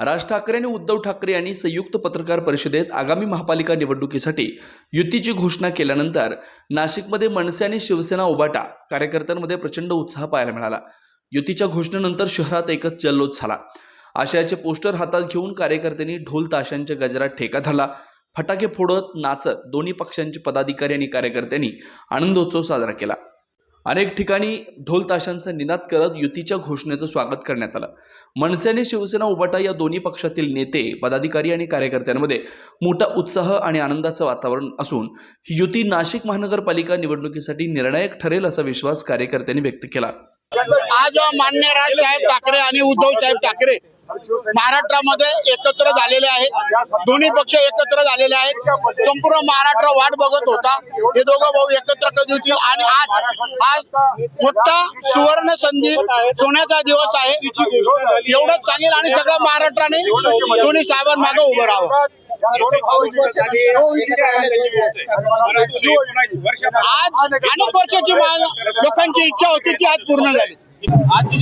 राज ठाकरे आणि उद्धव ठाकरे यांनी संयुक्त पत्रकार परिषदेत आगामी महापालिका निवडणुकीसाठी युतीची घोषणा केल्यानंतर नाशिकमध्ये मनसे आणि शिवसेना उबाटा कार्यकर्त्यांमध्ये प्रचंड उत्साह पाहायला मिळाला. युतीच्या घोषणेनंतर शहरात एकच जल्लोष झाला. आशयाचे पोस्टर हातात घेऊन कार्यकर्त्यांनी ढोल ताशांच्या गजरात ठेका धरला. फटाके फोडत नाचत दोन्ही पक्षांचे पदाधिकारी आणि कार्यकर्त्यांनी आनंदोत्सव साजरा केला. अनेक ठिकाणी ढोल ताशांचा निनाद करत युतीच्या घोषणेचं स्वागत करण्यात आलं. मनसे आणि शिवसेना उबाटा या दोन्ही पक्षातील नेते पदाधिकारी आणि कार्यकर्त्यांमध्ये मोठा उत्साह आणि आनंदाचं वातावरण असून ही युती नाशिक महानगरपालिका निवडणुकीसाठी निर्णायक ठरेल असा विश्वास कार्यकर्त्यांनी व्यक्त केला. आज मान्य राज साहेब ठाकरे आणि उद्धव साहेब ठाकरे महाराष्ट्रामध्ये एकत्र झालेले आहेत. दोन्ही पक्ष एकत्र झालेले आहेत. संपूर्ण महाराष्ट्र वाट बघत होता. हे दोघं भाऊ एकत्र कधी होतील? आणि आज आज मोठा सुवर्ण संधी सोन्याचा दिवस आहे. एवढंच सांगेल आणि सगळं महाराष्ट्राने दोन्ही साहेबांमागे उभं राहावं. आज अनेक वर्षाची लोकांची इच्छा होती ती आज पूर्ण झाली. आज जी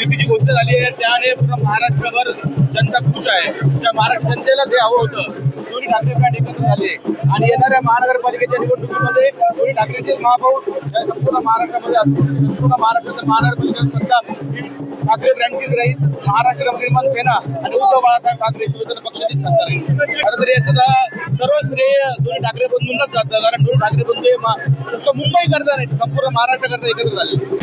युतीची घोषणा झाली आहे त्याने पूर्ण महाराष्ट्रभर जनता खुश आहे. त्या महाराष्ट्र जनतेला ते हवं होतं. दोन्ही ठाकरे ब्रँड एकत्र झाले. आणि येणाऱ्या महानगरपालिकेच्या निवडणुकीमध्ये दोन्ही ठाकरेंचे महाभाऊ संपूर्ण महाराष्ट्रामध्ये असतील. संपूर्ण महाराष्ट्राचं महानगरपालिका सत्ता ठाकरे ब्रँडचीच राहील. महाराष्ट्र निर्माण सेना आणि उद्धव बाळासाहेब ठाकरे शिवसेना पक्षाचीच सत्ता राहील. खरं तर याचं सर्व श्रेय दोन्ही ठाकरे बंधूंनाच जातं. कारण दोन्ही ठाकरे बंधू हे मा- नुसतं मुंबई करता नाही संपूर्ण महाराष्ट्र करता एकत्र झाले.